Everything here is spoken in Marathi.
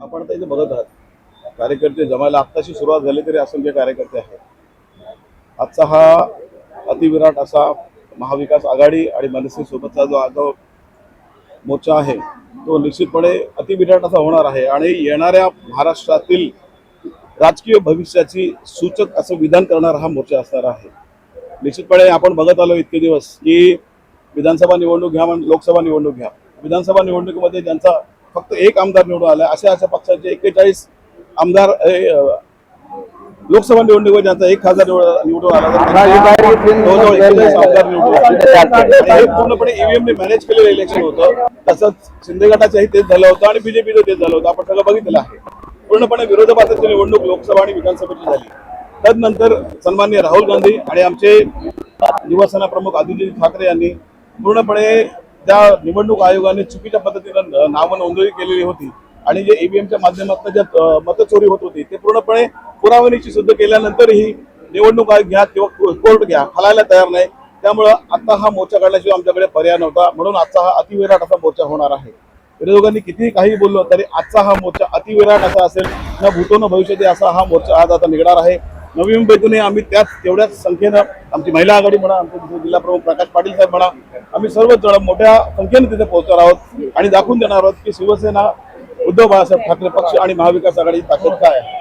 आपण आता इथे बघत आहात. कार्यकर्ते जमायला आत्ताशी सुरुवात झाली तरी असंख्य कार्यकर्ते आहेत. आजचा हा अतिविराट असा महाविकास आघाडी आणि मनसे सोबतचा जो आगाव मोर्चा आहे तो निश्चितपणे अतिविराट असा होणार आहे. आणि येणाऱ्या महाराष्ट्रातील राजकीय भविष्याची सूचक असं विधान करणारा हा मोर्चा असणार आहे. निश्चितपणे आपण बघत आलो इतके दिवस की विधानसभा निवडणूक घ्या म्हण लोकसभा निवडणूक घ्या. विधानसभा निवडणुकीमध्ये ज्यांचा फक्त एक आमदार निवडून आला अशा अशा पक्षाचे एक्केचाळीस आमदार लोकसभा निवडणुकीमध्ये ज्यांचा एक खासदार निवडून आला जवळजवळ एक्केचाळीस आमदार निवडून हे पूर्णपणे ईव्हीएम ने मॅनेज केलेलं इलेक्शन होतं. तसंच शिंदे गटाचंही तेच झालं होतं आणि बीजेपीचं तेच झालं होतं. आपण सगळं बघितलेलं आहे. पूर्णपणे विरोधकाची निवडणूक लोकसभा आणि विधानसभेची झाली. तदनंतर सन्माननीय राहुल गांधी आणि आमचे युवासेना प्रमुख आदित्य ठाकरे यांनी पूर्णपणे त्या निवडणूक आयोगाने चुकीच्या पद्धतीनं नावं नोंदणी केलेली होती आणि जे ईव्हीएमच्या माध्यमातून ज्या मतचोरी होत होती ते पूर्णपणे पुरावणीची सिद्ध केल्यानंतरही निवडणूक आयोग घ्या किंवा कोर्ट घ्या हलायला तयार नाही. त्यामुळं आता हा मोर्चा काढल्याशिवाय आमच्याकडे पर्याय नव्हता. म्हणून आजचा हा अतिविराट असा मोर्चा होणार आहे. विरोधकांनी कितीही काही बोललो तरी आजचा हा मोर्चा अतिविराट असा असेल न भूतो न भविष्यात असा हा मोर्चा आज आता निघणार आहे. नवी मुंबईतूनही आम्ही त्याच तेवढ्याच संख्येनं आमची महिला आघाडी म्हणा आमचे जिल्हा प्रमुख प्रकाश पाटील साहेब म्हणा आम्ही सर्वच जण मोठ्या संख्येने तिथे पोहोचणार आहोत आणि दाखवून देणार आहोत की शिवसेना उद्धव बाळासाहेब ठाकरे पक्ष आणि महाविकास आघाडीची ताकद काय आहे.